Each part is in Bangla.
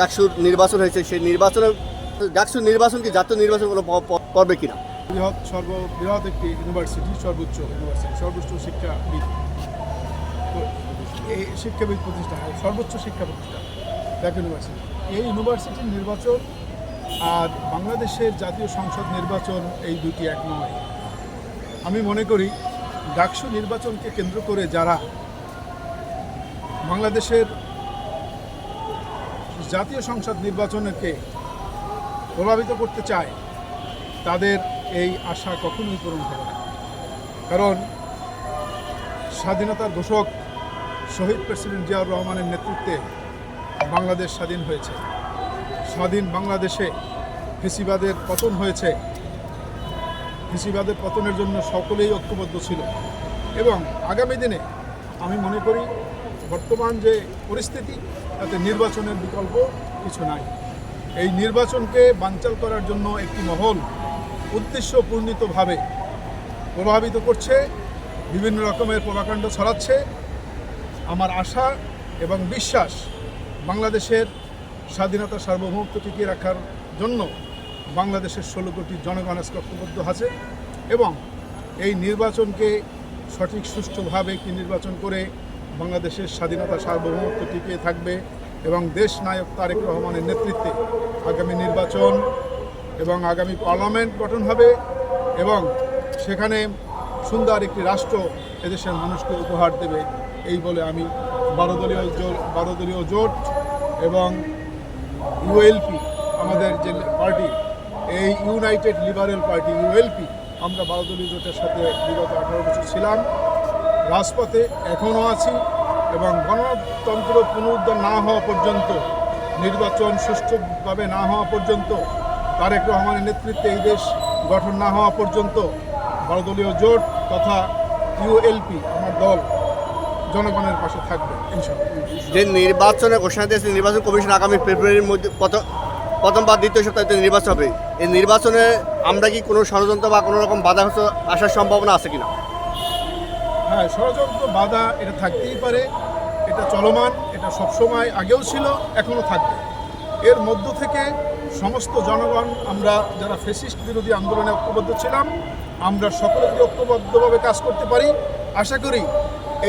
ডাকসুর নির্বাচন হয়েছে, সেই নির্বাচনে ডাকসুর নির্বাচন কি জাতীয় নির্বাচন কোনো প- প- বৃহৎ সর্ব বৃহৎ একটি ইউনিভার্সিটি সর্বোচ্চ ইউনিভার্সিটি সর্বোচ্চ শিক্ষাবিদ। তো এই শিক্ষাবিদ প্রতিষ্ঠান সর্বোচ্চ শিক্ষা প্রতিষ্ঠান ব্যাক ইউনিভার্সিটি এই ইউনিভার্সিটির নির্বাচন আর বাংলাদেশের জাতীয় সংসদ নির্বাচন এই দুটি এক নয়। আমি মনে করি ডাকসু নির্বাচনকে কেন্দ্র করে যারা বাংলাদেশের জাতীয় সংসদ নির্বাচনকে প্রভাবিত করতে চায়, তাদের এই আশা কখনোই পূরণ হবে না। কারণ স্বাধীনতার ঘোষক শহীদ প্রেসিডেন্ট জিয়াউর রহমানের নেতৃত্বে বাংলাদেশ স্বাধীন হয়েছে। স্বাধীন বাংলাদেশে ফেসিবাদের পতন হয়েছে। ফেসিবাদের পতনের জন্য সকলেই ঐক্যবদ্ধ ছিল। এবং আগামী দিনে আমি মনে করি বর্তমান যে পরিস্থিতি, তাতে নির্বাচনের বিকল্প কিছু নাই। এই নির্বাচনকে বানচাল করার জন্য একটি মহল উদ্দেশ্য পূর্ণিতভাবে প্রভাবিত করছে, বিভিন্ন রকমের প্রভাকাণ্ড ছড়াচ্ছে। আমার আশা এবং বিশ্বাস বাংলাদেশের স্বাধীনতা সার্বভৌমত্ব টিকিয়ে রাখার জন্য বাংলাদেশের ষোলো কোটি জনগণ আজকে ঐক্যবদ্ধ আছে এবং এই নির্বাচনকে সঠিক সুষ্ঠুভাবে একটি নির্বাচন করে বাংলাদেশের স্বাধীনতা সার্বভৌমত্ব টিকিয়ে থাকবে এবং দেশ নায়ক তারেক রহমানের নেতৃত্বে আগামী নির্বাচন এবং আগামী পার্লামেন্ট গঠন হবে এবং সেখানে সুন্দর একটি রাষ্ট্র এদেশের মানুষকে উপহার দেবে। এই বলে আমি বারো দলীয় জোট বারো দলীয় জোট এবং ইউএলপি, আমাদের যে পার্টি, এই ইউনাইটেড লিবারেল পার্টি, ইউএলপি, আমরা বারো দলীয় জোটের সাথে বিগত আঠারো বছর ছিলাম। রাজপথে এখনও আছি এবং গণতন্ত্র পুনরুদ্ধার না হওয়া পর্যন্ত, নির্বাচন সুষ্ঠুভাবে না হওয়া পর্যন্ত, তারেক রহমানের নেতৃত্বে এই দেশ গঠন না হওয়া পর্যন্ত বড়দলীয় জোট তথা ইউএলপি আমার দল, জনগণের পাশে থাকবে যে নির্বাচনে ঘোষণা দিয়েছে, নির্বাচন কমিশন আগামী ফেব্রুয়ারির মধ্যে প্রথম বা দ্বিতীয় সপ্তাহে নির্বাচন হবে। এই নির্বাচনে আমরা কি কোনো ষড়যন্ত্র বা কোনো রকম বাধা আসার সম্ভাবনা আছে কিনা? হ্যাঁ ষড়যন্ত্র বাধা এটা থাকতেই পারে, এটা চলমান, এটা সবসময় আগেও ছিল, এখনও থাকবে। এর মধ্য থেকে সমস্ত জনগণ, আমরা যারা ফেসিস্ট বিরোধী আন্দোলনে ঐক্যবদ্ধ ছিলাম, আমরা সকলে যদি ঐক্যবদ্ধভাবে কাজ করতে পারি। আশা করি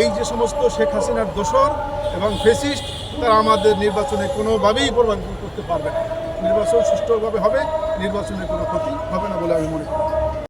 এই যে সমস্ত শেখ হাসিনার দোসর এবং ফেসিস্ট তারা আমাদের নির্বাচনে কোনোভাবেই প্রভাবিত করতে পারবে না। নির্বাচন সুষ্ঠুভাবে হবে, নির্বাচনে কোনো ক্ষতি হবে না বলে আমি মনে করি।